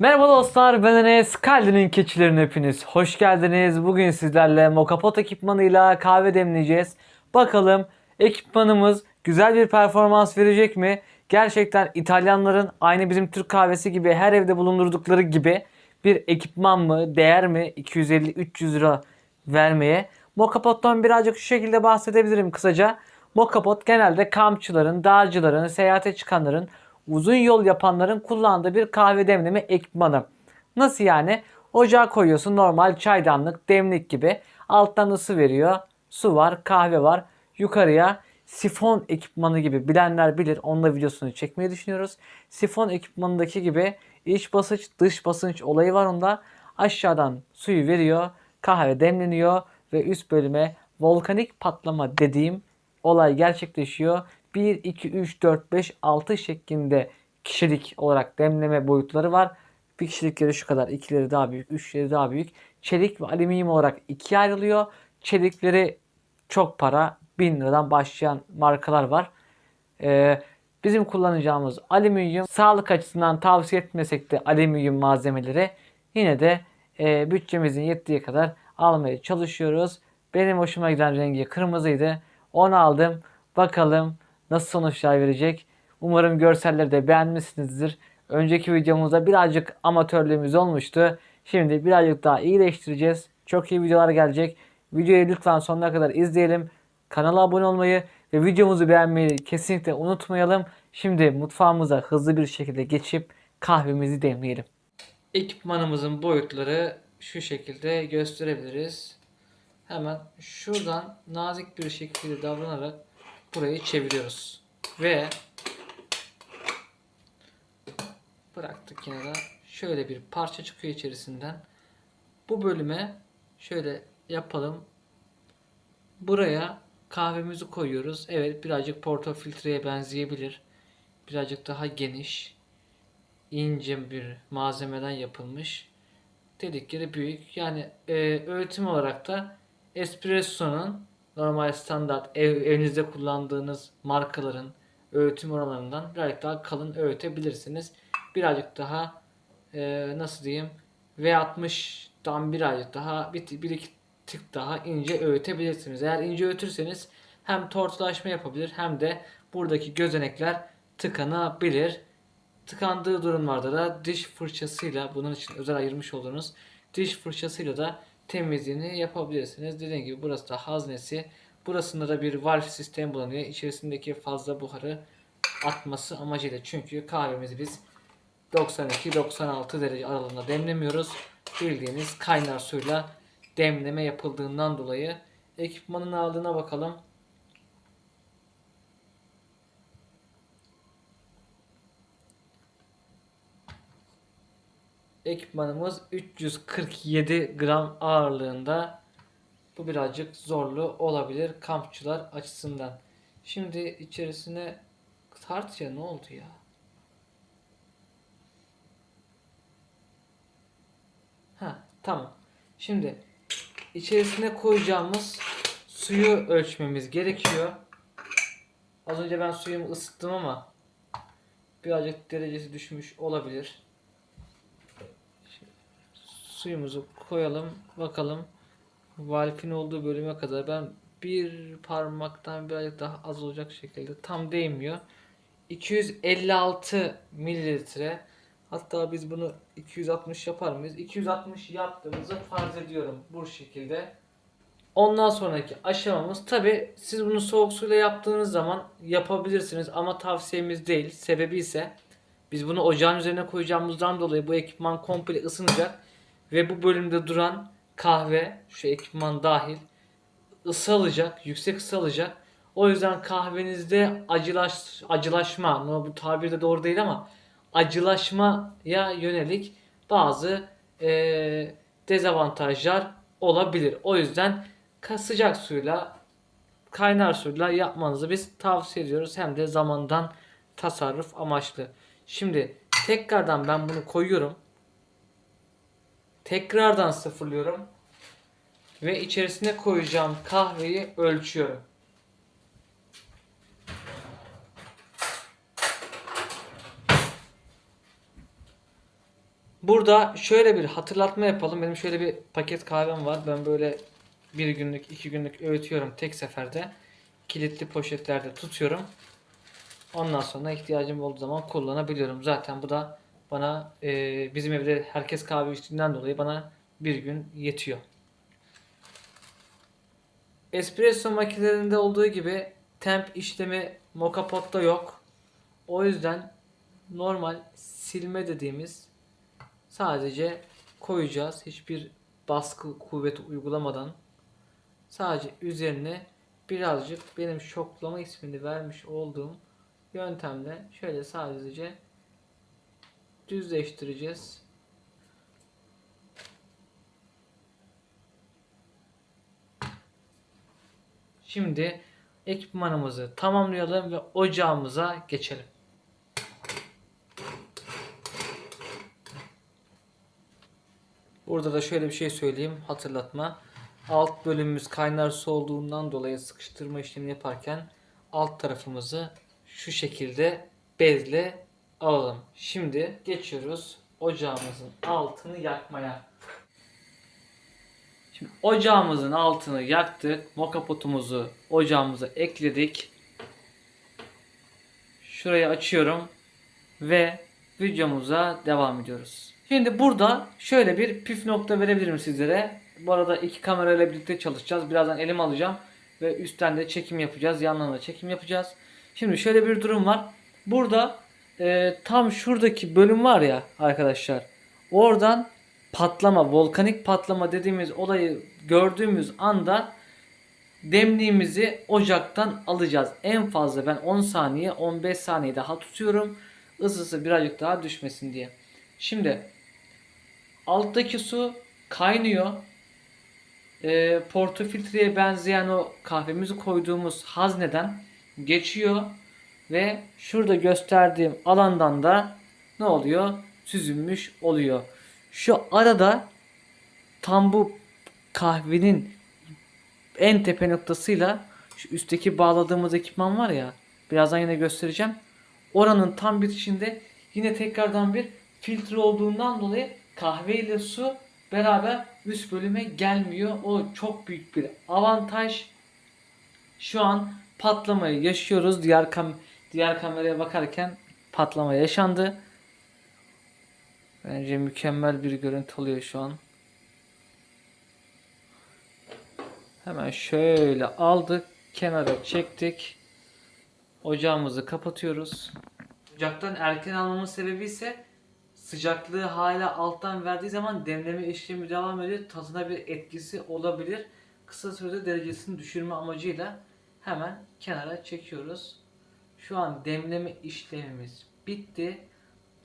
Merhaba dostlar ben Enes. Kaldi'nin keçilerine hepiniz hoş geldiniz. Bugün sizlerle Mokapot ekipmanıyla kahve demleyeceğiz. Bakalım ekipmanımız güzel bir performans verecek mi? Gerçekten İtalyanların aynı bizim Türk kahvesi gibi her evde bulundurdukları gibi bir ekipman mı? Değer mi? 250-300 lira vermeye. Mokapot'tan birazcık şu şekilde bahsedebilirim kısaca. Mokapot genelde kampçıların, dağcıların, seyahate çıkanların uzun yol yapanların kullandığı bir kahve demleme ekipmanı. Nasıl yani? Ocağa koyuyorsun normal çaydanlık, demlik gibi. Alttan ısı veriyor. Su var, kahve var. Yukarıya sifon ekipmanı gibi bilenler bilir. Onunla videosunu çekmeyi düşünüyoruz. Sifon ekipmanındaki gibi iç basınç, dış basınç olayı var onda. Aşağıdan suyu veriyor. Kahve demleniyor ve üst bölüme volkanik patlama dediğim olay gerçekleşiyor. 1, 2, 3, 4, 5, 6 şeklinde kişilik olarak demleme boyutları var. Bir kişilikleri şu kadar. ikileri daha büyük, üçleri daha büyük. Çelik ve alüminyum olarak ikiye ayrılıyor. Çelikleri çok para. 1000 liradan başlayan markalar var. Ee, bizim kullanacağımız alüminyum sağlık açısından tavsiye etmesek de alüminyum malzemeleri yine de e, bütçemizin yettiği kadar almaya çalışıyoruz. Benim hoşuma giden rengi kırmızıydı. Onu aldım. Bakalım nasıl sonuçlar verecek. Umarım görselleri de beğenmişsinizdir. Önceki videomuzda birazcık amatörlüğümüz olmuştu. Şimdi birazcık daha iyileştireceğiz. Çok iyi videolar gelecek. Videoyu lütfen sonuna kadar izleyelim. Kanala abone olmayı ve videomuzu beğenmeyi kesinlikle unutmayalım. Şimdi mutfağımıza hızlı bir şekilde geçip kahvemizi demleyelim. Ekipmanımızın boyutları şu şekilde gösterebiliriz. Hemen şuradan nazik bir şekilde davranarak burayı çeviriyoruz. Ve bıraktık kenara. Şöyle bir parça çıkıyor içerisinden. Bu bölüme şöyle yapalım. Buraya kahvemizi koyuyoruz. Evet birazcık portafiltreye benzeyebilir. Birazcık daha geniş. ince bir malzemeden yapılmış. Dedikleri büyük. Yani e, öğütüm olarak da espresso'nun normal standart ev, evinizde kullandığınız markaların öğütüm oranlarından birazcık daha kalın öğütebilirsiniz. Birazcık daha e, nasıl diyeyim V60'dan birazcık daha bir, bir iki tık daha ince öğütebilirsiniz. Eğer ince öğütürseniz hem tortulaşma yapabilir hem de buradaki gözenekler tıkanabilir. Tıkandığı durumlarda da diş fırçasıyla bunun için özel ayırmış olduğunuz diş fırçasıyla da temizliğini yapabilirsiniz. Dediğim gibi burası da haznesi. Burasında da bir valve sistemi bulunuyor. İçerisindeki fazla buharı atması amacıyla. Çünkü kahvemizi biz 92-96 derece aralığında demlemiyoruz. Bildiğiniz kaynar suyla demleme yapıldığından dolayı ekipmanın ağırlığına bakalım. Ekipmanımız 347 gram ağırlığında. Bu birazcık zorlu olabilir kampçılar açısından. Şimdi içerisine tartıya ne oldu ya? Ha tamam. Şimdi içerisine koyacağımız suyu ölçmemiz gerekiyor. Az önce ben suyumu ısıttım ama birazcık derecesi düşmüş olabilir. Suyumuzu koyalım. Bakalım valfin olduğu bölüme kadar ben bir parmaktan birazcık daha az olacak şekilde tam değmiyor. 256 mililitre hatta biz bunu 260 yapar mıyız? 260 yaptığımızı farz ediyorum bu şekilde. Ondan sonraki aşamamız tabi siz bunu soğuk suyla yaptığınız zaman yapabilirsiniz ama tavsiyemiz değil. Sebebi ise biz bunu ocağın üzerine koyacağımızdan dolayı bu ekipman komple ısınacak ve bu bölümde duran kahve şu ekipman dahil ısı alacak, yüksek ısı alacak. O yüzden kahvenizde acılaş, acılaşma, no, bu tabir de doğru değil ama acılaşmaya yönelik bazı e, dezavantajlar olabilir. O yüzden sıcak suyla kaynar suyla yapmanızı biz tavsiye ediyoruz. Hem de zamandan tasarruf amaçlı. Şimdi tekrardan ben bunu koyuyorum. Tekrardan sıfırlıyorum. Ve içerisine koyacağım kahveyi ölçüyorum. Burada şöyle bir hatırlatma yapalım. Benim şöyle bir paket kahvem var. Ben böyle bir günlük, iki günlük öğütüyorum tek seferde. Kilitli poşetlerde tutuyorum. Ondan sonra ihtiyacım olduğu zaman kullanabiliyorum. Zaten bu da bana e, bizim evde herkes kahve içtiğinden dolayı bana bir gün yetiyor. Espresso makinelerinde olduğu gibi temp işlemi Moka Pot'ta yok. O yüzden normal silme dediğimiz sadece koyacağız. Hiçbir baskı kuvveti uygulamadan sadece üzerine birazcık benim şoklama ismini vermiş olduğum yöntemle şöyle sadece düzleştireceğiz. Şimdi ekipmanımızı tamamlayalım ve ocağımıza geçelim. Burada da şöyle bir şey söyleyeyim hatırlatma. Alt bölümümüz kaynar su olduğundan dolayı sıkıştırma işlemi yaparken alt tarafımızı şu şekilde bezle alalım. Şimdi geçiyoruz ocağımızın altını yakmaya. Şimdi ocağımızın altını yaktık. Moka potumuzu ocağımıza ekledik. Şurayı açıyorum ve videomuza devam ediyoruz. Şimdi burada şöyle bir püf nokta verebilirim sizlere. Bu arada iki kamerayla birlikte çalışacağız. Birazdan elime alacağım ve üstten de çekim yapacağız. Yandan da çekim yapacağız. Şimdi şöyle bir durum var. Burada e, tam şuradaki bölüm var ya arkadaşlar. Oradan patlama, volkanik patlama dediğimiz olayı gördüğümüz anda demliğimizi ocaktan alacağız. En fazla ben 10 saniye 15 saniye daha tutuyorum. Isısı birazcık daha düşmesin diye. Şimdi alttaki su kaynıyor. E, portofiltreye benzeyen o kahvemizi koyduğumuz hazneden geçiyor ve şurada gösterdiğim alandan da ne oluyor? Süzülmüş oluyor. Şu arada tam bu kahvenin en tepe noktasıyla şu üstteki bağladığımız ekipman var ya birazdan yine göstereceğim. Oranın tam bitişinde yine tekrardan bir filtre olduğundan dolayı kahve ile su beraber üst bölüme gelmiyor. O çok büyük bir avantaj. Şu an patlamayı yaşıyoruz. Diğer kam diğer kameraya bakarken patlama yaşandı. Bence mükemmel bir görüntü oluyor şu an. Hemen şöyle aldık. Kenara çektik. Ocağımızı kapatıyoruz. Ocaktan erken almamın sebebi ise sıcaklığı hala alttan verdiği zaman demleme işlemi devam ediyor. Tadına bir etkisi olabilir. Kısa sürede derecesini düşürme amacıyla hemen kenara çekiyoruz. Şu an demleme işlemimiz bitti.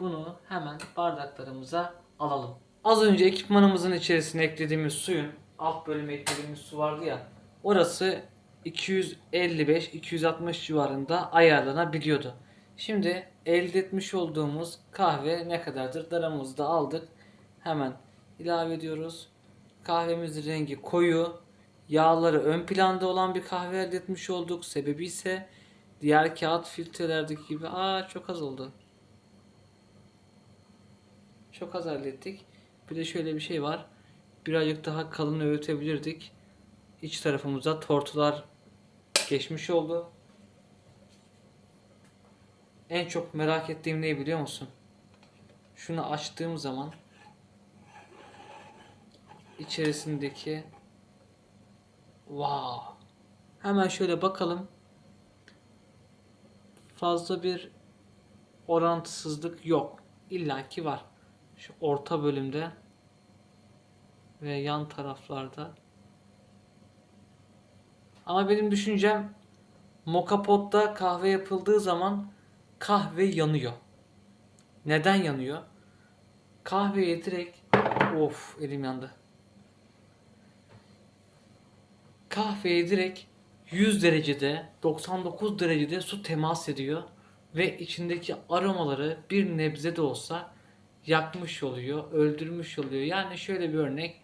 Bunu hemen bardaklarımıza alalım. Az önce ekipmanımızın içerisine eklediğimiz suyun alt bölüme eklediğimiz su vardı ya. Orası 255-260 civarında ayarlanabiliyordu. Şimdi elde etmiş olduğumuz kahve ne kadardır? Daramızı da aldık. Hemen ilave ediyoruz. Kahvemizin rengi koyu. Yağları ön planda olan bir kahve elde etmiş olduk. Sebebi ise diğer kağıt filtrelerdeki gibi aa çok az oldu. Çok az elde ettik. Bir de şöyle bir şey var. Birazcık daha kalın öğütebilirdik. İç tarafımıza tortular geçmiş oldu. En çok merak ettiğim ne biliyor musun? Şunu açtığım zaman içerisindeki wow. Hemen şöyle bakalım. Fazla bir orantısızlık yok. İlla ki var. Şu orta bölümde ve yan taraflarda. Ama benim düşüncem moka potta kahve yapıldığı zaman kahve yanıyor. Neden yanıyor? Kahveye direkt of elim yandı. Kahveye direkt 100 derecede 99 derecede su temas ediyor ve içindeki aromaları bir nebze de olsa yakmış oluyor, öldürmüş oluyor. Yani şöyle bir örnek.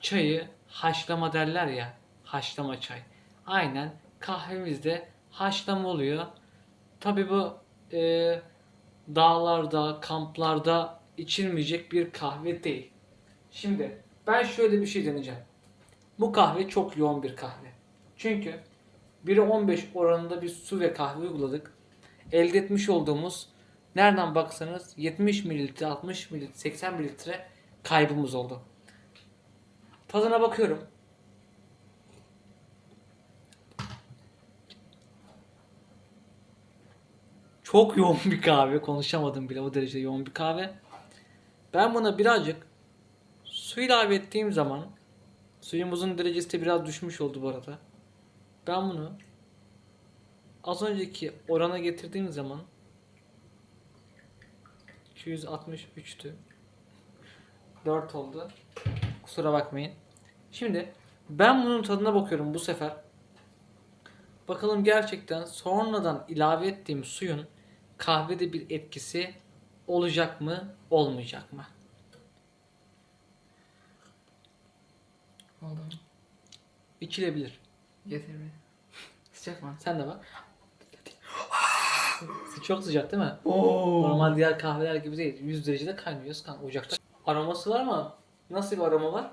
Çayı haşlama derler ya. Haşlama çay. Aynen kahvemizde haşlama oluyor. Tabi bu e, dağlarda, kamplarda içilmeyecek bir kahve değil. Şimdi ben şöyle bir şey deneyeceğim. Bu kahve çok yoğun bir kahve. Çünkü 1'e 15 oranında bir su ve kahve uyguladık. Elde etmiş olduğumuz nereden baksanız 70 mililitre, 60 mililitre, 80 mililitre kaybımız oldu. Tadına bakıyorum. Çok yoğun bir kahve. Konuşamadım bile o derece yoğun bir kahve. Ben buna birazcık su ilave ettiğim zaman suyumuzun derecesi de biraz düşmüş oldu bu arada. Ben bunu az önceki orana getirdiğim zaman 263'tü. 4 oldu. Kusura bakmayın. Şimdi ben bunun tadına bakıyorum bu sefer. Bakalım gerçekten sonradan ilave ettiğim suyun kahvede bir etkisi olacak mı, olmayacak mı? Oldu. İçilebilir. Getir bir. Sıcak mı? Sen de bak. Çok sıcak değil mi? Normal diğer kahveler gibi değil. 100 derecede kaynıyoruz kan ocakta. Aroması var mı? Nasıl bir aroma var?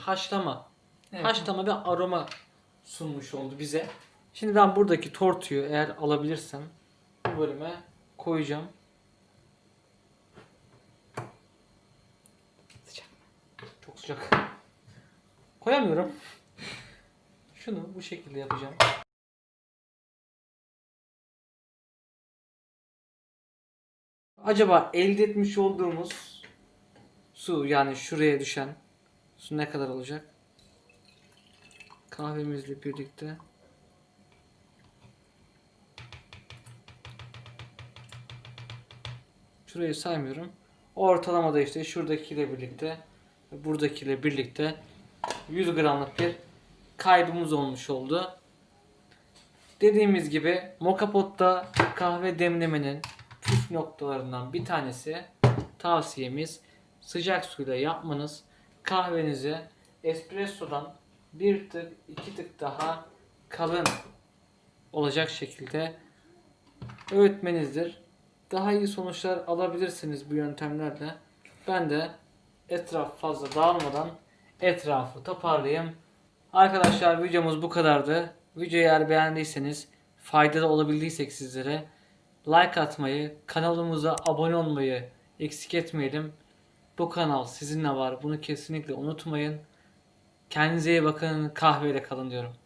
Haşlama. Evet. Haşlama bir aroma sunmuş oldu bize. Şimdi ben buradaki tortuyu eğer alabilirsem bu bölüme koyacağım. Sıcak. Çok sıcak. Koyamıyorum. Şunu bu şekilde yapacağım. Acaba elde etmiş olduğumuz su yani şuraya düşen su ne kadar olacak? Kahvemizle birlikte Şurayı saymıyorum. Ortalamada işte şuradakiyle birlikte buradakiyle birlikte 100 gramlık bir kaybımız olmuş oldu. Dediğimiz gibi Moka Pot'ta kahve demlemenin püf noktalarından bir tanesi tavsiyemiz sıcak suyla yapmanız. Kahvenizi espressodan bir tık iki tık daha kalın olacak şekilde öğütmenizdir. Daha iyi sonuçlar alabilirsiniz bu yöntemlerle. Ben de etraf fazla dağılmadan etrafı toparlayayım. Arkadaşlar videomuz bu kadardı. Videoyu eğer beğendiyseniz faydalı olabildiysek sizlere like atmayı, kanalımıza abone olmayı eksik etmeyelim. Bu kanal sizinle var. Bunu kesinlikle unutmayın. Kendinize iyi bakın. Kahveyle kalın diyorum.